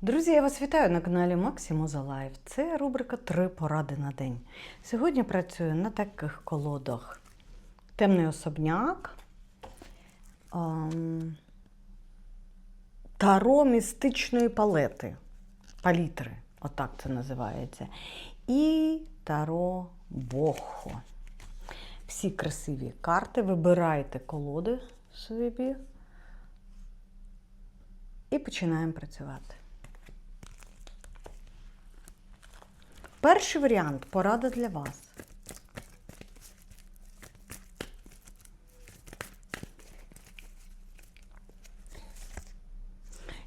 Друзі, я вас вітаю на каналі Максимуза Лайф. Це рубрика Три поради на день. Сьогодні працюю на таких колодах: темний особняк, ем, таро містичної палети, палітри, отак це називається. І таро Бохо. Всі красиві карти. Вибирайте колоди собі і починаємо працювати. Перший варіант порада для вас.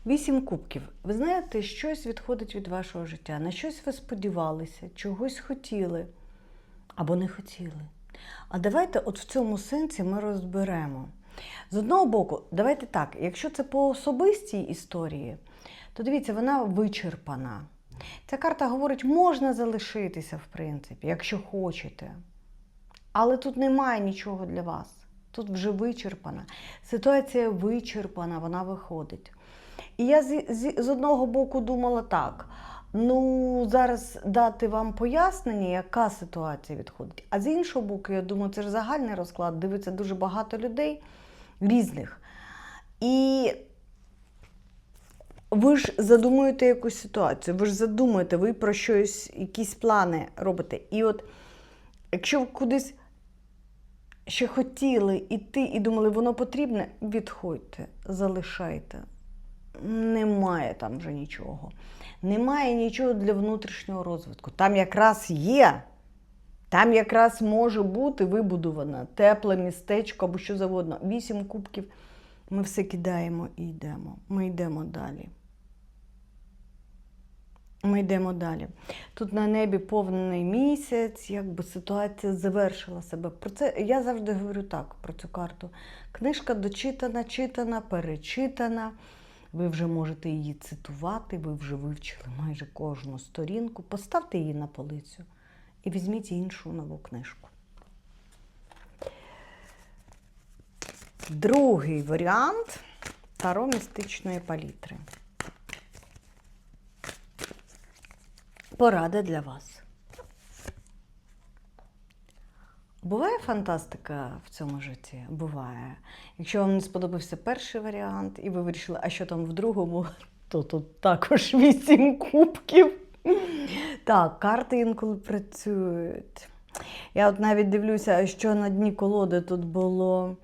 Вісім кубків. Ви знаєте, щось відходить від вашого життя. На щось ви сподівалися, чогось хотіли або не хотіли. А давайте от в цьому сенсі ми розберемо. З одного боку, давайте так, якщо це по особистій історії, то дивіться, вона вичерпана. Ця карта говорить, можна залишитися, в принципі, якщо хочете. Але тут немає нічого для вас. Тут вже вичерпана. Ситуація вичерпана, вона виходить. І я з, з, з одного боку думала так: ну, зараз дати вам пояснення, яка ситуація відходить. А з іншого боку, я думаю, це ж загальний розклад, дивиться дуже багато людей різних. І ви ж задумуєте якусь ситуацію, ви ж задумуєте, ви про щось, якісь плани робите. І от якщо ви кудись ще хотіли йти і думали, воно потрібне, відходьте, залишайте. Немає там вже нічого. Немає нічого для внутрішнього розвитку. Там якраз є. Там якраз може бути вибудоване тепле містечко або що завгодно. Вісім кубків. Ми все кидаємо і йдемо. Ми йдемо далі. Ми йдемо далі. Тут на небі повний місяць, якби ситуація завершила себе. Про це я завжди говорю так про цю карту. Книжка дочитана, читана, перечитана. Ви вже можете її цитувати, ви вже вивчили майже кожну сторінку. Поставте її на полицю і візьміть іншу нову книжку. Другий варіант таро містичної палітри. Порада для вас. Буває фантастика в цьому житті? Буває. Якщо вам не сподобався перший варіант, і ви вирішили, а що там в другому, то тут також вісім кубків. Так, карти інколи працюють. Я от навіть дивлюся, що на дні колоди тут було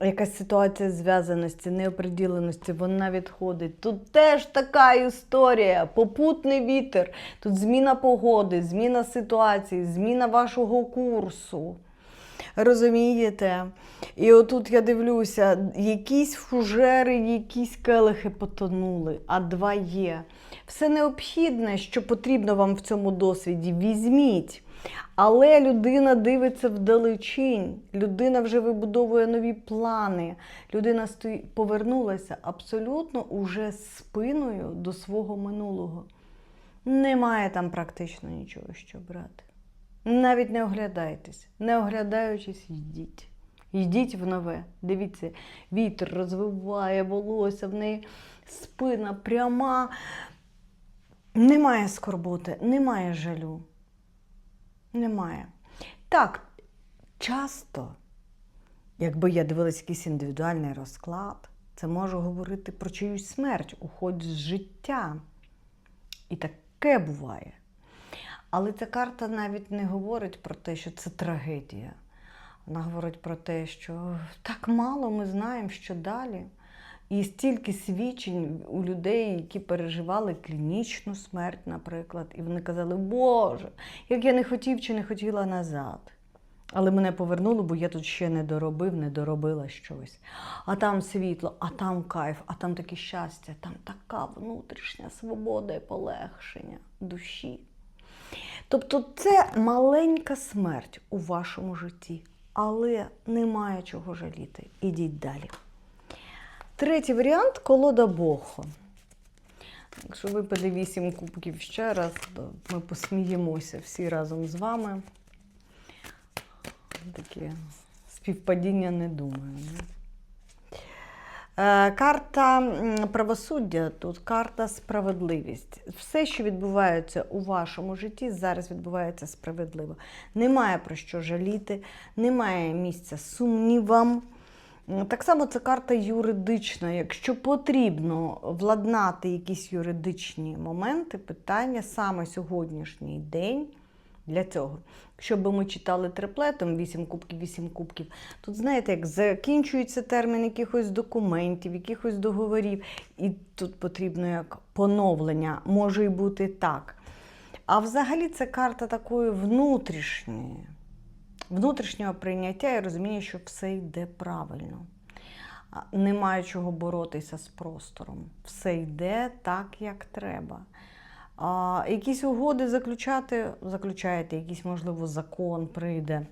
якась ситуація зв'язаності, неоприділеності, вона відходить. Тут теж така історія, попутний вітер, тут зміна погоди, зміна ситуації, зміна вашого курсу. Розумієте? І отут я дивлюся, якісь фужери, якісь келихи потонули, а два є. Все необхідне, що потрібно вам в цьому досвіді, візьміть. Але людина дивиться вдалечінь, людина вже вибудовує нові плани. Людина повернулася абсолютно уже спиною до свого минулого. Немає там практично нічого, що брати. Навіть не оглядайтесь, не оглядаючись, йдіть. Йдіть в нове. Дивіться, вітер розвиває волосся, в неї спина пряма. Немає скорботи, немає жалю. Немає. Так, часто, якби я дивилась якийсь індивідуальний розклад, це може говорити про чиюсь смерть, уход з життя. І таке буває. Але ця карта навіть не говорить про те, що це трагедія. Вона говорить про те, що так мало ми знаємо, що далі. І стільки свідчень у людей, які переживали клінічну смерть, наприклад, і вони казали, Боже, як я не хотів чи не хотіла назад. Але мене повернуло, бо я тут ще не доробив, не доробила щось. А там світло, а там кайф, а там таке щастя, там така внутрішня свобода і полегшення душі. Тобто це маленька смерть у вашому житті, але немає чого жаліти. Ідіть далі. Третій варіант колода Бохо. Якщо випаде вісім кубків ще раз, то ми посміємося всі разом з вами. Таке співпадіння не думаю. Е, Карта правосуддя, тут карта справедливість. Все, що відбувається у вашому житті, зараз відбувається справедливо. Немає про що жаліти, немає місця сумнівам. Так само це карта юридична. Якщо потрібно владнати якісь юридичні моменти, питання саме сьогоднішній день для цього. Якщо б ми читали триплетом 8 кубків, 8 кубків, тут знаєте, як закінчується термін якихось документів, якихось договорів, і тут потрібно як поновлення, може і бути так. А взагалі це карта такої внутрішньої, внутрішнього прийняття і розуміння, що все йде правильно. Немає чого боротися з простором. Все йде так, як треба. А, якісь угоди заключати, заключаєте, якийсь, можливо, закон прийде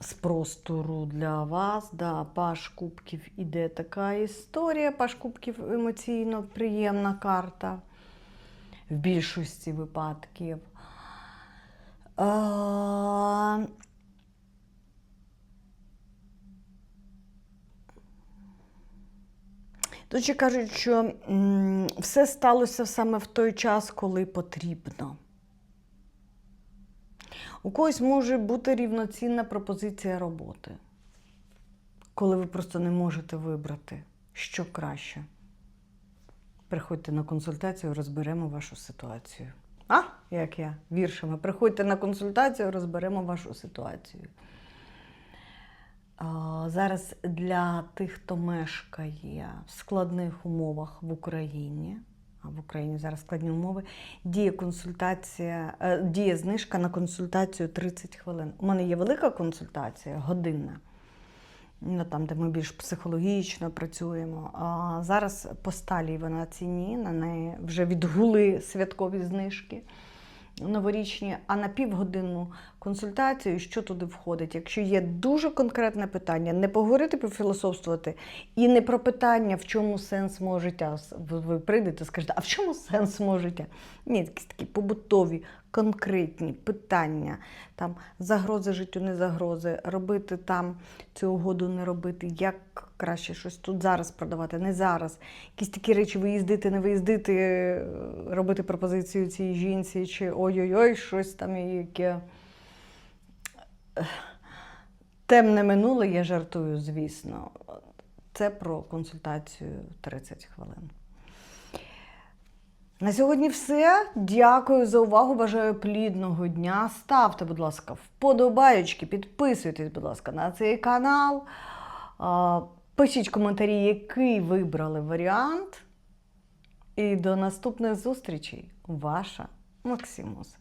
з простору для вас. Да, Паш Кубків іде така історія. Паш Кубків емоційно приємна карта в більшості випадків. А, Тут кажуть, що все сталося саме в той час, коли потрібно. У когось може бути рівноцінна пропозиція роботи, коли ви просто не можете вибрати, що краще. Приходьте на консультацію, розберемо вашу ситуацію. А, як я віршами. Приходьте на консультацію, розберемо вашу ситуацію. Зараз для тих, хто мешкає в складних умовах в Україні, а в Україні зараз складні умови, діє консультація, е, діє знижка на консультацію 30 хвилин. У мене є велика консультація, годинна. Ну, там, де ми більш психологічно працюємо. А зараз по сталій вона ціні, на неї вже відгули святкові знижки новорічні, а на півгодинну консультацію, що туди входить. Якщо є дуже конкретне питання, не поговорити пофілософствувати і не про питання, в чому сенс мого життя. Ви, прийдете скажете, а в чому сенс мого життя? Ні, якісь такі побутові, конкретні питання, там загрози життю, не загрози, робити там цю угоду, не робити, як краще щось тут зараз продавати, не зараз. Якісь такі речі виїздити, не виїздити, робити пропозицію цій жінці, чи ой-ой-ой, щось там яке. Темне минуле, я жартую, звісно. Це про консультацію 30 хвилин. На сьогодні все. Дякую за увагу. Бажаю плідного дня. Ставте, будь ласка, вподобайочки, підписуйтесь, будь ласка, на цей канал. Пишіть коментарі, який вибрали варіант. І до наступних зустрічей. Ваша Максимус.